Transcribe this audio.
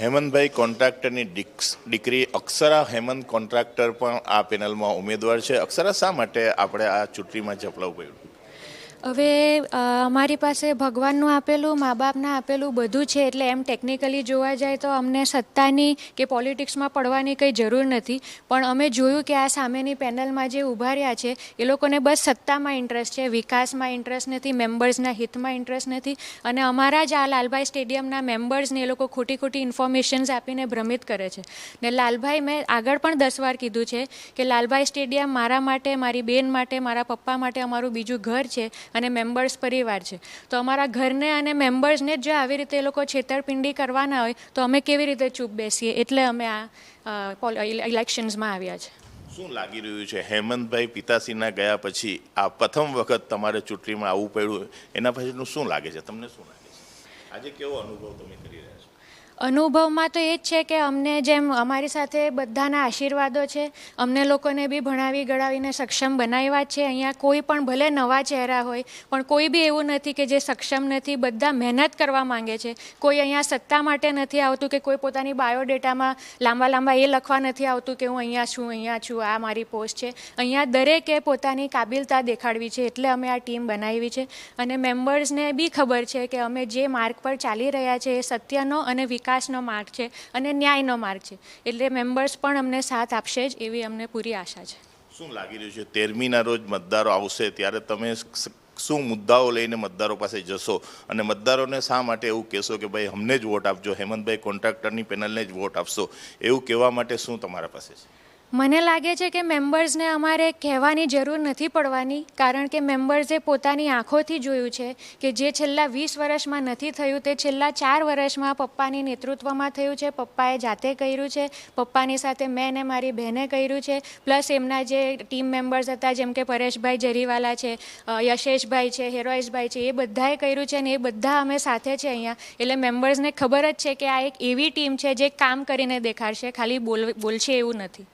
હેમંતભાઈ કોન્ટ્રાક્ટરની દીકરી અક્ષરા હેમંત કોન્ટ્રાક્ટર પણ આ પેનલમાં ઉમેદવાર છે. અક્ષરા શા માટે આપણે આ ચૂંટણીમાં ઝપલાવું પડ્યું? હવે અમારી પાસે ભગવાનનું આપેલું મા બાપના આપેલું બધું છે, એટલે એમ ટેકનિકલી જોવા જાય તો અમને સત્તાની કે પોલિટિક્સમાં પડવાની કંઈ જરૂર નથી. પણ અમે જોયું કે આ સામેની પેનલમાં જે ઊભા રહ્યા છે, એ લોકોને બસ સત્તામાં ઇન્ટરેસ્ટ છે, વિકાસમાં ઇન્ટરેસ્ટ નથી મેમ્બર્સના હિતમાં ઇન્ટરેસ્ટ નથી. અને અમારા જ આ લાલભાઈ સ્ટેડિયમના મેમ્બર્સને એ લોકો ખોટી ખોટી ઇન્ફોર્મેશન્સ આપીને ભ્રમિત કરે છે. ને લાલભાઈ, મેં આગળ પણ દસ વાર કીધું છે કે લાલભાઈ સ્ટેડિયમ મારા માટે, મારી બેન માટે, મારા પપ્પા માટે અમારું બીજું ઘર છે. અને મેમ્બર્સ પરિવાર છે. તો અમારા ઘરને અને મેમ્બર્સને જ આવી રીતે એ લોકો છેતરપિંડી કરવાના હોય, તો અમે કેવી રીતે ચૂપ બેસીએ? એટલે અમે આ ઇલેક્શન્સમાં આવ્યા છે. શું લાગી રહ્યું છે? હેમંતભાઈ પિતાશ્રીના ગયા પછી આ પ્રથમ વખત તમારે ચૂંટણીમાં આવવું પડ્યું, એના પછીનું શું લાગે છે? તમને શું લાગે છે? આજે કેવો અનુભવ તમે કરી રહ્યા છો? અનુભવમાં તો એ જ છે કે અમને જેમ અમારી સાથે બધાના આશીર્વાદો છે, અમને લોકોને બી ભણાવી ગળાવીને સક્ષમ બનાવ્યા છે. અહીંયા કોઈ પણ ભલે નવા ચહેરા હોય, પણ કોઈ બી એવું નથી કે જે સક્ષમ નથી, બધા મહેનત કરવા માંગે છે. કોઈ અહીંયા સત્તા માટે નથી આવતું કે કોઈ પોતાની બાયોડેટામાં લાંબા લાંબા એ લખવા નથી આવતું કે હું અહીંયા છું અહીંયા છું, આ મારી પોસ્ટ છે. અહીંયા દરેકે પોતાની કાબિલતા દેખાડવી છે, એટલે અમે આ ટીમ બનાવી છે. અને મેમ્બર્સને બી ખબર છે કે અમે જે માર્ગ પર ચાલી રહ્યા છે એ સત્યનો અને વિકાસનો માર્ગ છે અને ન્યાયનો માર્ગ છે. એટલે મેમ્બર્સ પણ અમને સાથ આપશે જ એવી અમને પૂરી આશા છે. શું લાગી રહ્યું છે? તેરમીના રોજ મતદારો આવશે, ત્યારે તમે શું મુદ્દાઓ લઈને મતદારો પાસે જશો? અને મતદારોને શા માટે એવું કહેશો કે ભાઈ, અમને જ વોટ આપજો? હેમંતભાઈ કોન્ટ્રાક્ટરની પેનલને જ વોટ આપશો? એવું કહેવા માટે શું તમારા પાસે છે? મને લાગે છે કે મેમ્બર્સને અમારે કહેવાની જરૂર નથી પડવાની, કારણ કે મેમ્બર્સે પોતાની આંખોથી જોયું છે કે જે છેલ્લા વીસ વર્ષમાં નથી થયું તે છેલ્લા ચાર વર્ષમાં પપ્પાની નેતૃત્વમાં થયું છે, પપ્પાએ જાતે કર્યું છે, પપ્પાની સાથે મેં ને મારી બહેને કર્યું છે, પ્લસ એમના જે ટીમ મેમ્બર્સ હતા જેમ કે પરેશભાઈ જરીવાલા છે યશેષભાઈ છે, હેરોઈશભાઈ છે, એ બધાએ કર્યું છે ને એ બધા અમે સાથે છે અહીંયા. એટલે મેમ્બર્સને ખબર જ છે કે આ એક એવી ટીમ છે જે કામ કરીને દેખાડશે, ખાલી બોલ બોલશે એવું નથી.